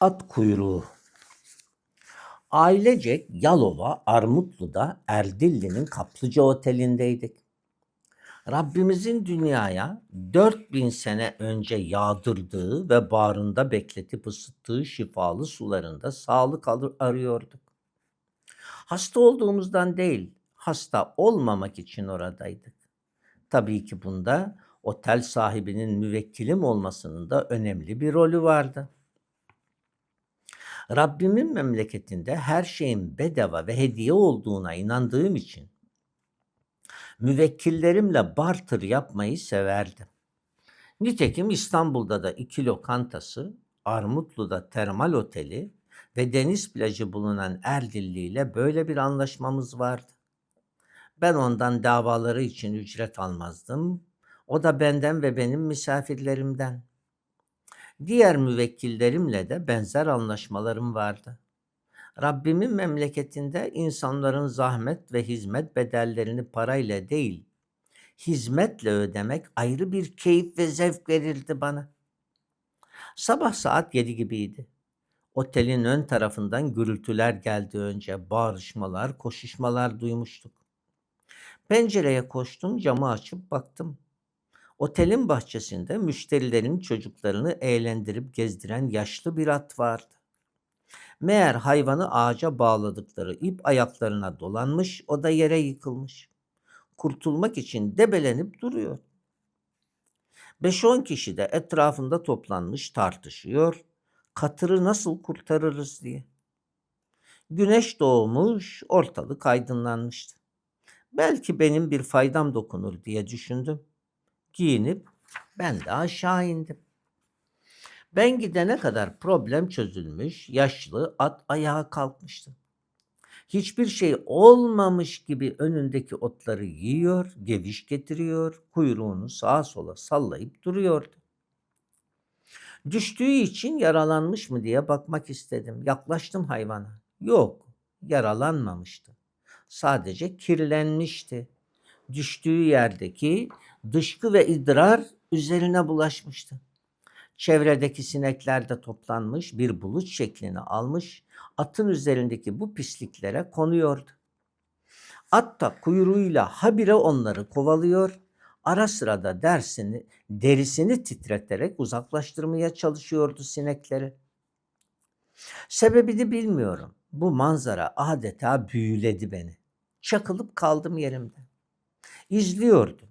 At kuyruğu. Ailecek Yalova, Armutlu'da Erdilli'nin Kaplıca Oteli'ndeydik. Rabbimizin dünyaya 4000 sene önce yağdırdığı ve bağrında bekletip ısıttığı şifalı sularında sağlık alır- arıyorduk. Hasta olduğumuzdan değil, hasta olmamak için oradaydık. Tabii ki bunda otel sahibinin müvekkilim olmasının da önemli bir rolü vardı. Rabbimin memleketinde her şeyin bedava ve hediye olduğuna inandığım için müvekkillerimle barter yapmayı severdim. Nitekim İstanbul'da da iki lokantası, Armutlu'da termal oteli ve deniz plajı bulunan Erdilli ile böyle bir anlaşmamız vardı. Ben ondan davaları için ücret almazdım. O da benden ve benim misafirlerimden. Diğer müvekkillerimle de benzer anlaşmalarım vardı. Rabbimin memleketinde insanların zahmet ve hizmet bedellerini parayla değil, hizmetle ödemek ayrı bir keyif ve zevk verirdi bana. Sabah saat yedi gibiydi. Otelin ön tarafından gürültüler geldi önce. Bağırışmalar, koşuşmalar duymuştuk. Pencereye koştum, camı açıp baktım. Otelin bahçesinde müşterilerin çocuklarını eğlendirip gezdiren yaşlı bir at vardı. Meğer hayvanı ağaca bağladıkları ip ayaklarına dolanmış, o da yere yıkılmış. Kurtulmak için debelenip duruyor. 5-10 kişi de etrafında toplanmış tartışıyor. Katırı nasıl kurtarırız diye. Güneş doğmuş, ortalık aydınlanmıştı. Belki benim bir faydam dokunur diye düşündüm. Giyinip ben de aşağı indim. Ben gidene kadar problem çözülmüş, yaşlı at ayağa kalkmıştı. Hiçbir şey olmamış gibi önündeki otları yiyor, geviş getiriyor, kuyruğunu sağa sola sallayıp duruyordu. Düştüğü için yaralanmış mı diye bakmak istedim. Yaklaştım hayvana. Yok, yaralanmamıştı. Sadece kirlenmişti. Düştüğü yerdeki dışkı ve idrar üzerine bulaşmıştı. Çevredeki sinekler de toplanmış, bir bulut şeklini almış, atın üzerindeki bu pisliklere konuyordu. At da kuyruğuyla habire onları kovalıyor, ara sıra da dersini, derisini titreterek uzaklaştırmaya çalışıyordu sinekleri. Sebebini bilmiyorum. Bu manzara adeta büyüledi beni. Çakılıp kaldım yerimde. İzliyordum.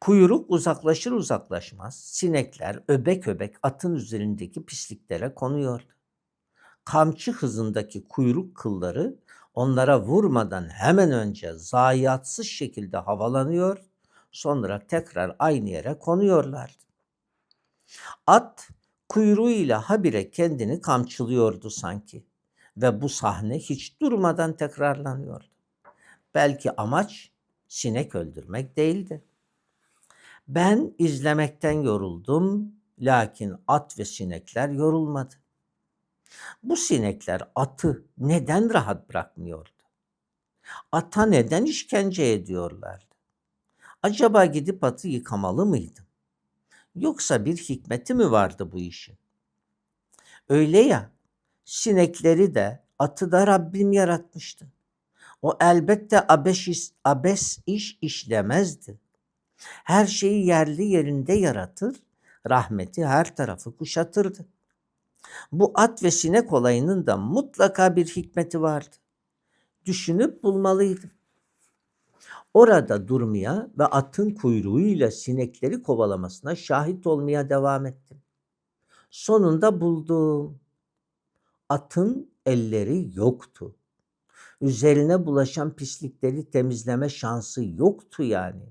Kuyruk uzaklaşır uzaklaşmaz sinekler öbek öbek atın üzerindeki pisliklere konuyordu. Kamçı hızındaki kuyruk kılları onlara vurmadan hemen önce zayiatsız şekilde havalanıyor, sonra tekrar aynı yere konuyorlardı. At kuyruğuyla habire kendini kamçılıyordu sanki ve bu sahne hiç durmadan tekrarlanıyordu. Belki amaç sinek öldürmek değildi. Ben izlemekten yoruldum, lakin at ve sinekler yorulmadı. Bu sinekler atı neden rahat bırakmıyordu? Ata neden işkence ediyorlardı? Acaba gidip atı yıkamalı mıydım? Yoksa bir hikmeti mi vardı bu işin? Öyle ya, sinekleri de atı da Rabbim yaratmıştı. O elbette abes abes iş işlemezdi. Her şeyi yerli yerinde yaratır, rahmeti her tarafı kuşatırdı. Bu at ve sinek olayının da mutlaka bir hikmeti vardı. Düşünüp bulmalıydım. Orada durmaya ve atın kuyruğuyla sinekleri kovalamasına şahit olmaya devam ettim. Sonunda buldum. Atın elleri yoktu. Üzerine bulaşan pislikleri temizleme şansı yoktu yani.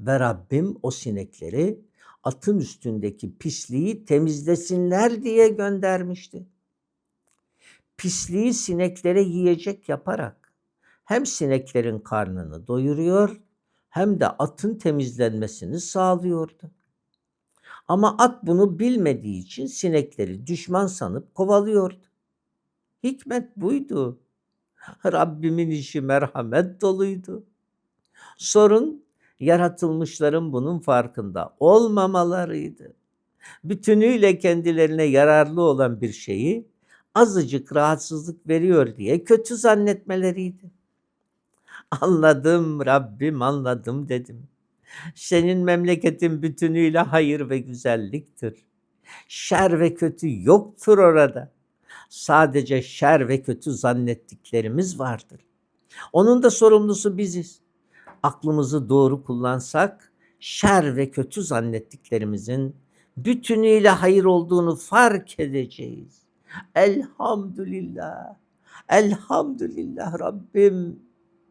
Ve Rabbim o sinekleri atın üstündeki pisliği temizlesinler diye göndermişti. Pisliği sineklere yiyecek yaparak hem sineklerin karnını doyuruyor hem de atın temizlenmesini sağlıyordu. Ama at bunu bilmediği için sinekleri düşman sanıp kovalıyordu. Hikmet buydu. Rabbimin işi merhamet doluydu. Sorun yaratılmışların bunun farkında olmamalarıydı. bütünüyle kendilerine yararlı olan bir şeyi azıcık rahatsızlık veriyor diye kötü zannetmeleriydi. Anladım Rabbim anladım dedim. Senin memleketin bütünüyle hayır ve güzelliktir. Şer ve kötü yoktur orada. Sadece şer ve kötü zannettiklerimiz vardır. Onun da sorumlusu biziz. Aklımızı doğru kullansak şer ve kötü zannettiklerimizin bütünüyle hayır olduğunu fark edeceğiz. Elhamdülillah. Elhamdülillah Rabbim